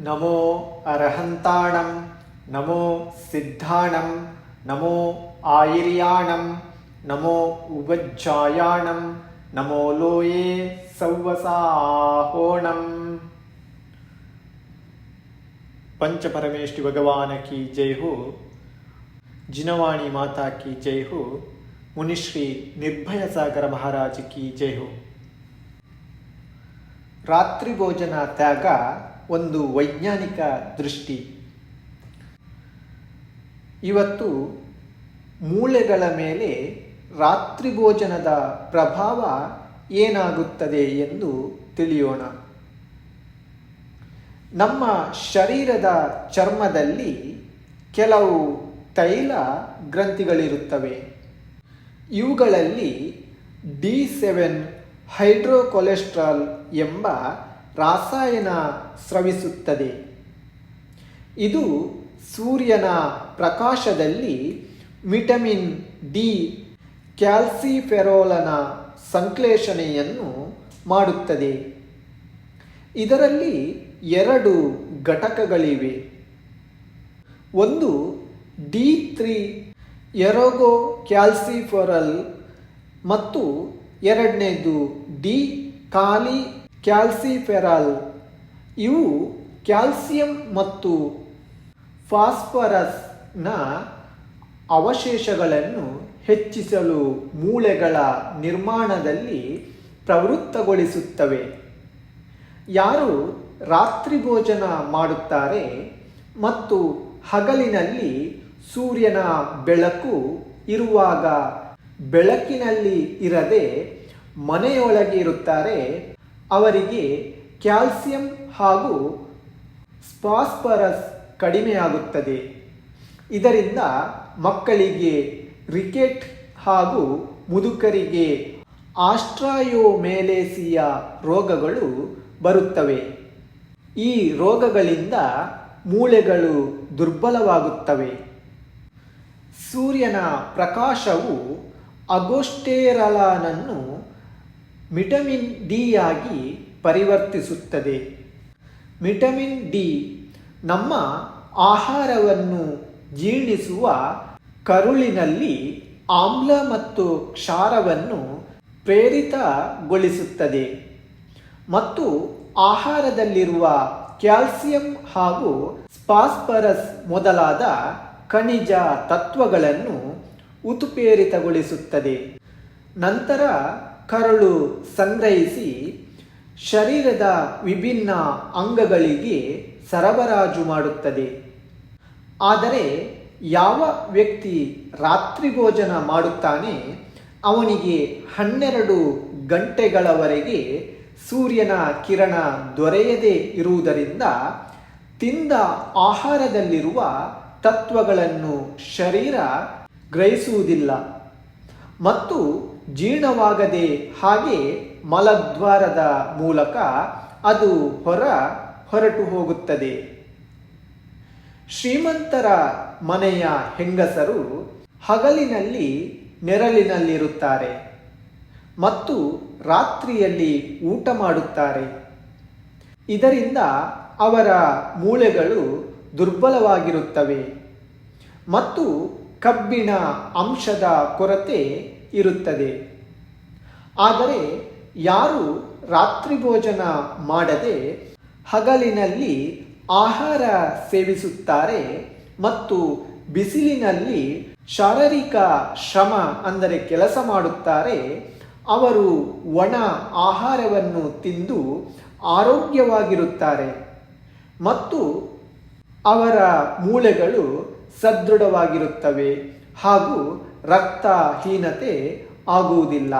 నమో అర్హంతాణం నమో సిద్ధాణం నమో ఆయిర్యాణం నమో ఉపజ్జాయాణం నమో లోయే సౌవసాహోణం పంచపరమేష్టి భగవానకి జై హో జినవాణి మాతాకి జై హో మునిశ్రీ నిర్భయ సాగర మహారాజుకి జై హో రాత్రి భోజన త్యాగ ಒಂದು ವೈಜ್ಞಾನಿಕ ದೃಷ್ಟಿ. ಇವತ್ತು ಮೂಳೆಗಳ ಮೇಲೆ ರಾತ್ರಿ ಭೋಜನದ ಪ್ರಭಾವ ಏನಾಗುತ್ತದೆ ಎಂದು ತಿಳಿಯೋಣ. ನಮ್ಮ ಶರೀರದ ಚರ್ಮದಲ್ಲಿ ಕೆಲವು ತೈಲ ಗ್ರಂಥಿಗಳಿರುತ್ತವೆ. ಇವುಗಳಲ್ಲಿ ಡಿ ಸೆವೆನ್ ಹೈಡ್ರೋಕೊಲೆಸ್ಟ್ರಾಲ್ ಎಂಬ ರಾಸಾಯನ ಸ್ರವಿಸುತ್ತದೆ. ಇದು ಸೂರ್ಯನ ಪ್ರಕಾಶದಲ್ಲಿ ವಿಟಮಿನ್ ಡಿ, ಕ್ಯಾಲ್ಸಿಫೆರೋಲನ ಸಂಶ್ಲೇಷಣೆಯನ್ನು ಮಾಡುತ್ತದೆ. ಇದರಲ್ಲಿ ಎರಡು ಘಟಕಗಳಿವೆ. ಒಂದು ಡಿ ತ್ರೀ ಎರೋಗೋ ಕ್ಯಾಲ್ಸಿಫೊರಲ್ ಮತ್ತು ಎರಡನೇದು ಡಿ ಕಾಲಿ ಕ್ಯಾಲ್ಸಿಫೆರಾಲ್. ಇವು ಕ್ಯಾಲ್ಸಿಯಂ ಮತ್ತು ಫಾಸ್ಫರಸ್ನ ಅವಶೇಷಗಳನ್ನು ಹೆಚ್ಚಿಸಲು ಮೂಳೆಗಳ ನಿರ್ಮಾಣದಲ್ಲಿ ಪ್ರವೃತ್ತಗೊಳಿಸುತ್ತವೆ. ಯಾರು ರಾತ್ರಿ ಭೋಜನ ಮಾಡುತ್ತಾರೆ ಮತ್ತು ಹಗಲಿನಲ್ಲಿ ಸೂರ್ಯನ ಬೆಳಕು ಇರುವಾಗ ಬೆಳಕಿನಲ್ಲಿ ಇರದೆ ಮನೆಯೊಳಗೆ ಇರುತ್ತಾರೆ ಅವರಿಗೆ ಕ್ಯಾಲ್ಸಿಯಂ ಹಾಗೂ ಸ್ಪಾಸ್ಪರಸ್ ಕಡಿಮೆಯಾಗುತ್ತದೆ. ಇದರಿಂದ ಮಕ್ಕಳಿಗೆ ರಿಕೆಟ್ ಹಾಗೂ ಮುದುಕರಿಗೆ ಆಸ್ಟ್ರಾಯೋಮೇಲೇಸಿಯ ರೋಗಗಳು ಬರುತ್ತವೆ. ಈ ರೋಗಗಳಿಂದ ಮೂಳೆಗಳು ದುರ್ಬಲವಾಗುತ್ತವೆ. ಸೂರ್ಯನ ಪ್ರಕಾಶವು ಅಗೋಸ್ಟೇರಲಾನನ್ನು ವಿಟಮಿನ್ ಡಿ ಆಗಿ ಪರಿವರ್ತಿಸುತ್ತದೆ. ವಿಟಮಿನ್ ಡಿ ನಮ್ಮ ಆಹಾರವನ್ನು ಜೀರ್ಣಿಸುವ ಕರುಳಿನಲ್ಲಿ ಆಮ್ಲ ಮತ್ತು ಕ್ಷಾರವನ್ನು ಪ್ರೇರಿತಗೊಳಿಸುತ್ತದೆ. ಮತ್ತು ಆಹಾರದಲ್ಲಿರುವ ಕ್ಯಾಲ್ಸಿಯಂ ಹಾಗೂ ಸ್ಪಾಸ್ಪರಸ್ ಮೊದಲಾದ ಖನಿಜ ತತ್ವಗಳನ್ನು ಉತ್ಪ್ರೇರಿತಗೊಳಿಸುತ್ತದೆ ನಂತರ ಕರಳು ಸಂಗ್ರಹಿಸಿ ಶರೀರದ ವಿಭಿನ್ನ ಅಂಗಗಳಿಗೆ ಸರಬರಾಜು ಮಾಡುತ್ತದೆ. ಆದರೆ ಯಾವ ವ್ಯಕ್ತಿ ರಾತ್ರಿ ಭೋಜನ ಮಾಡುತ್ತಾನೆ, ಅವನಿಗೆ ಹನ್ನೆರಡು ಗಂಟೆಗಳವರೆಗೆ ಸೂರ್ಯನ ಕಿರಣ ದೊರೆಯದೇ ಇರುವುದರಿಂದ ತಿಂದ ಆಹಾರದಲ್ಲಿರುವ ತತ್ವಗಳನ್ನು ಶರೀರ ಗ್ರಹಿಸುವುದಿಲ್ಲ. ಮತ್ತು ಜೀರ್ಣವಾಗದೆ ಹಾಗೆ ಮಲದ್ವಾರದ ಮೂಲಕ ಅದು ಹೊರ ಹೊರಟು ಹೋಗುತ್ತದೆ. ಶ್ರೀಮಂತರ ಮನೆಯ ಹೆಂಗಸರು ಹಗಲಿನಲ್ಲಿ ನೆರಳಿನಲ್ಲಿರುತ್ತಾರೆ ಮತ್ತು ರಾತ್ರಿಯಲ್ಲಿ ಊಟ ಮಾಡುತ್ತಾರೆ. ಇದರಿಂದ ಅವರ ಮೂಳೆಗಳು ದುರ್ಬಲವಾಗಿರುತ್ತವೆ ಮತ್ತು ಕಬ್ಬಿಣ ಅಂಶದ ಕೊರತೆ ಇರುತ್ತದೆ. ಆದರೆ ಯಾರು ರಾತ್ರಿ ಭೋಜನ ಮಾಡದೆ ಹಗಲಿನಲ್ಲಿ ಆಹಾರ ಸೇವಿಸುತ್ತಾರೆ ಮತ್ತು ಬಿಸಿಲಿನಲ್ಲಿ ಶಾರೀರಿಕ ಶ್ರಮ ಅಂದರೆ ಕೆಲಸ ಮಾಡುತ್ತಾರೆ, ಅವರು ಒಣ ಆಹಾರವನ್ನು ತಿಂದು ಆರೋಗ್ಯವಾಗಿರುತ್ತಾರೆ ಮತ್ತು ಅವರ ಮೂಳೆಗಳು ಸದೃಢವಾಗಿರುತ್ತವೆ ಹಾಗೂ ರಕ್ತಹೀನತೆ ಆಗುವುದಿಲ್ಲ.